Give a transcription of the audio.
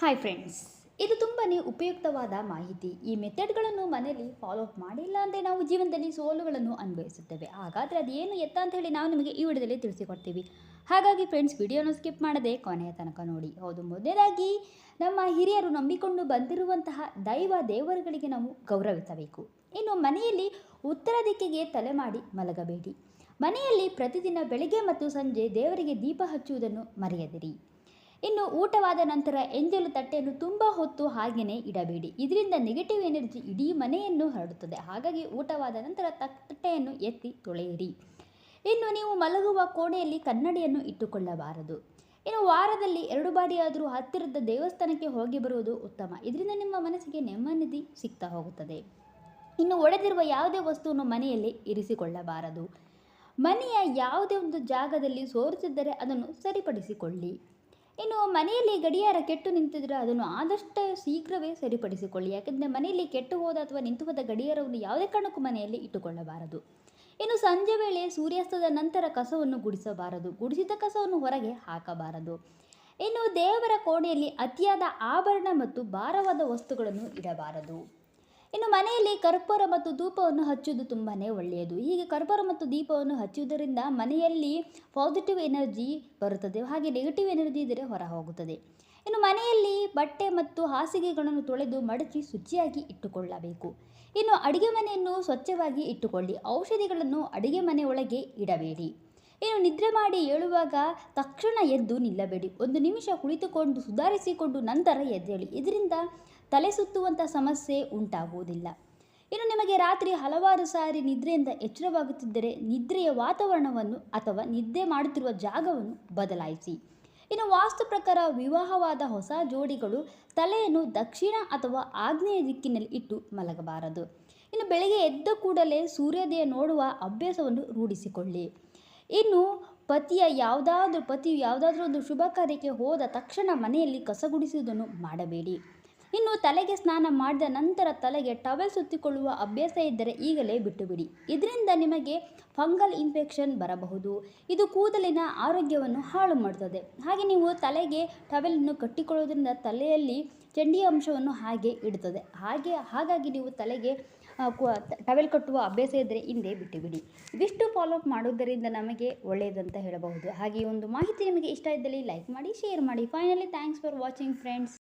Hi friends ಇದು ತುಂಬಾ ಉಪಯುಕ್ತವಾದ ಮಾಹಿತಿ. ಈ ಮೆಥಡ್ಗಳನ್ನು ಮನೆಯಲ್ಲಿ ಫಾಲೋ ಅಪ್ ಮಾಡಿಲ್ಲ ಅಂದರೆ ನಾವು ಜೀವನದಲ್ಲಿ ಸೋಲುಗಳನ್ನು ಅನುಭವಿಸುತ್ತೇವೆ. ಹಾಗಾದರೆ ಅದೇನು ಎತ್ತ ಅಂತ ಹೇಳಿ ನಾವು ನಿಮಗೆ ಈ ವಿಡಿಯೋದಲ್ಲಿ ತಿಳಿಸಿಕೊಡ್ತೀವಿ. ಹಾಗಾಗಿ ಫ್ರೆಂಡ್ಸ್ ವಿಡಿಯೋನ ಸ್ಕಿಪ್ ಮಾಡದೆ ಕೊನೆಯ ತನಕ ನೋಡಿ. ಹೌದು, ಮೊದಲಾಗಿ ನಮ್ಮ ಹಿರಿಯರು ನಂಬಿಕೊಂಡು ಬಂದಿರುವಂತಹ ದೈವ ದೇವರುಗಳಿಗೆ ನಾವು ಗೌರವಿಸಬೇಕು. ಇನ್ನು ಮನೆಯಲ್ಲಿ ಉತ್ತರ ದಿಕ್ಕಿಗೆ ತಲೆ ಮಾಡಿ ಮಲಗಬೇಡಿ. ಮನೆಯಲ್ಲಿ ಪ್ರತಿದಿನ ಬೆಳಿಗ್ಗೆ ಮತ್ತು ಸಂಜೆ ದೇವರಿಗೆ ದೀಪ ಹಚ್ಚುವುದನ್ನು ಮರೆಯದಿರಿ. ಇನ್ನು ಊಟವಾದ ನಂತರ ಎಂಜಲು ತಟ್ಟೆಯನ್ನು ತುಂಬ ಹೊತ್ತು ಹಾಗೆಯೇ ಇಡಬೇಡಿ. ಇದರಿಂದ ನೆಗೆಟಿವ್ ಎನರ್ಜಿ ಇಡೀ ಮನೆಯನ್ನು ಹರಡುತ್ತದೆ. ಹಾಗಾಗಿ ಊಟವಾದ ನಂತರ ತಟ್ಟೆಯನ್ನು ಎತ್ತಿ ತೊಳೆಯಿರಿ. ಇನ್ನು ನೀವು ಮಲಗುವ ಕೋಣೆಯಲ್ಲಿ ಕನ್ನಡಿಯನ್ನು ಇಟ್ಟುಕೊಳ್ಳಬಾರದು. ಇನ್ನು ವಾರದಲ್ಲಿ ಎರಡು ಬಾರಿಯಾದರೂ ಹತ್ತಿರದ ದೇವಸ್ಥಾನಕ್ಕೆ ಹೋಗಿ ಬರುವುದು ಉತ್ತಮ. ಇದರಿಂದ ನಿಮ್ಮ ಮನಸ್ಸಿಗೆ ನೆಮ್ಮದಿ ಸಿಗ್ತಾ ಹೋಗುತ್ತದೆ. ಇನ್ನು ಒಡೆದಿರುವ ಯಾವುದೇ ವಸ್ತುವನ್ನು ಮನೆಯಲ್ಲಿ ಇರಿಸಿಕೊಳ್ಳಬಾರದು. ಮನೆಯ ಯಾವುದೇ ಒಂದು ಜಾಗದಲ್ಲಿ ಸೋರಿಸಿದ್ದರೆ ಅದನ್ನು ಸರಿಪಡಿಸಿಕೊಳ್ಳಿ. ಇನ್ನು ಮನೆಯಲ್ಲಿ ಗಡಿಯಾರ ಕೆಟ್ಟು ನಿಂತಿದ್ರೆ ಅದನ್ನು ಆದಷ್ಟು ಶೀಘ್ರವೇ ಸರಿಪಡಿಸಿಕೊಳ್ಳಿ. ಯಾಕೆಂದರೆ ಮನೆಯಲ್ಲಿ ಕೆಟ್ಟು ಹೋದ ಅಥವಾ ನಿಂತು ಹೋದ ಗಡಿಯಾರವನ್ನು ಯಾವುದೇ ಕಾರಣಕ್ಕೂ ಮನೆಯಲ್ಲಿ ಇಟ್ಟುಕೊಳ್ಳಬಾರದು. ಇನ್ನು ಸಂಜೆ ವೇಳೆ ಸೂರ್ಯಾಸ್ತದ ನಂತರ ಕಸವನ್ನು ಗುಡಿಸಬಾರದು. ಗುಡಿಸಿದ ಕಸವನ್ನು ಹೊರಗೆ ಹಾಕಬಾರದು. ಇನ್ನು ದೇವರ ಕೋಣೆಯಲ್ಲಿ ಅತಿಯಾದ ಆಭರಣ ಮತ್ತು ಭಾರವಾದ ವಸ್ತುಗಳನ್ನು ಇಡಬಾರದು. ಇನ್ನು ಮನೆಯಲ್ಲಿ ಕರ್ಪೂರ ಮತ್ತು ಧೂಪವನ್ನು ಹಚ್ಚುವುದು ತುಂಬಾ ಒಳ್ಳೆಯದು. ಹೀಗೆ ಕರ್ಪೂರ ಮತ್ತು ದೀಪವನ್ನು ಹಚ್ಚುವುದರಿಂದ ಮನೆಯಲ್ಲಿ ಪಾಸಿಟಿವ್ ಎನರ್ಜಿ ಬರುತ್ತದೆ. ಹಾಗೆ ನೆಗೆಟಿವ್ ಎನರ್ಜಿ ಇದ್ದರೆ ಹೊರ ಹೋಗುತ್ತದೆ ಇನ್ನು ಮನೆಯಲ್ಲಿ ಬಟ್ಟೆ ಮತ್ತು ಹಾಸಿಗೆಗಳನ್ನು ತೊಳೆದು ಮಡಚಿ ಶುಚಿಯಾಗಿ ಇಟ್ಟುಕೊಳ್ಳಬೇಕು. ಇನ್ನು ಅಡುಗೆ ಮನೆಯನ್ನು ಸ್ವಚ್ಛವಾಗಿ ಇಟ್ಟುಕೊಳ್ಳಿ. ಔಷಧಿಗಳನ್ನು ಅಡುಗೆ ಮನೆ ಒಳಗೆ ಇಡಬೇಡಿ. ಇನ್ನು ನಿದ್ರೆ ಮಾಡಿ ಏಳುವಾಗ ತಕ್ಷಣ ಎದ್ದು ನಿಲ್ಲಬೇಡಿ. ಒಂದು ನಿಮಿಷ ಕುಳಿತುಕೊಂಡು ಸುಧಾರಿಸಿಕೊಂಡು ನಂತರ ಎದ್ದೇಳಿ. ಇದರಿಂದ ತಲೆ ಸುತ್ತುವಂಥ ಸಮಸ್ಯೆ ಉಂಟಾಗುವುದಿಲ್ಲ. ಇನ್ನು ನಿಮಗೆ ರಾತ್ರಿ ಹಲವಾರು ಸಾರಿ ನಿದ್ರೆಯಿಂದ ಎಚ್ಚರವಾಗುತ್ತಿದ್ದರೆ ನಿದ್ರೆಯ ವಾತಾವರಣವನ್ನು ಅಥವಾ ನಿದ್ದೆ ಮಾಡುತ್ತಿರುವ ಜಾಗವನ್ನು ಬದಲಾಯಿಸಿ. ಇನ್ನು ವಾಸ್ತು ಪ್ರಕಾರ ವಿವಾಹವಾದ ಹೊಸ ಜೋಡಿಗಳು ತಲೆಯನ್ನು ದಕ್ಷಿಣ ಅಥವಾ ಆಗ್ನೇಯ ದಿಕ್ಕಿನಲ್ಲಿ ಇಟ್ಟು ಮಲಗಬಾರದು. ಇನ್ನು ಬೆಳಿಗ್ಗೆ ಎದ್ದ ಕೂಡಲೇ ಸೂರ್ಯೋದಯ ನೋಡುವ ಅಭ್ಯಾಸವನ್ನು ರೂಢಿಸಿಕೊಳ್ಳಿ. ಇನ್ನು ಪತಿಯ ಯಾವುದಾದ್ರೂ ಪತಿಯು ಯಾವುದಾದ್ರೂ ಒಂದು ಶುಭ ಕಾರ್ಯಕ್ಕೆ ಹೋದ ತಕ್ಷಣ ಮನೆಯಲ್ಲಿ ಕಸಗುಡಿಸುವುದನ್ನು ಮಾಡಬೇಡಿ. ಇನ್ನು ತಲೆಗೆ ಸ್ನಾನ ಮಾಡಿದ ನಂತರ ತಲೆಗೆ ಟವೆಲ್ ಸುತ್ತಿಕೊಳ್ಳುವ ಅಭ್ಯಾಸ ಇದ್ದರೆ ಈಗಲೇ ಬಿಟ್ಟುಬಿಡಿ. ಇದರಿಂದ ನಿಮಗೆ ಫಂಗಲ್ ಇನ್ಫೆಕ್ಷನ್ ಬರಬಹುದು. ಇದು ಕೂದಲಿನ ಆರೋಗ್ಯವನ್ನು ಹಾಳು ಮಾಡುತ್ತದೆ ಹಾಗೆ ನೀವು ತಲೆಗೆ ಟವೆಲನ್ನು ಕಟ್ಟಿಕೊಳ್ಳೋದ್ರಿಂದ ತಲೆಯಲ್ಲಿ ಚಂಡಿಯ ಅಂಶವನ್ನು ಹಾಗೆ ಇಡುತ್ತದೆ ಹಾಗೆ, ಹಾಗಾಗಿ ನೀವು ತಲೆಗೆ ಟವೆಲ್ ಕಟ್ಟುವ ಅಭ್ಯಾಸ ಇದ್ದರೆ ಹಿಂದೆ ಬಿಟ್ಟುಬಿಡಿ. ಇದಿಷ್ಟು ಫಾಲೋ ಅಪ್ ಮಾಡುವುದರಿಂದ ನಮಗೆ ಒಳ್ಳೆಯದಂತ ಹೇಳಬಹುದು. ಹಾಗೆ ಒಂದು ಮಾಹಿತಿ ನಿಮಗೆ ಇಷ್ಟ ಇದ್ದಲ್ಲಿ ಲೈಕ್ ಮಾಡಿ ಶೇರ್ ಮಾಡಿ. Finally thanks for watching friends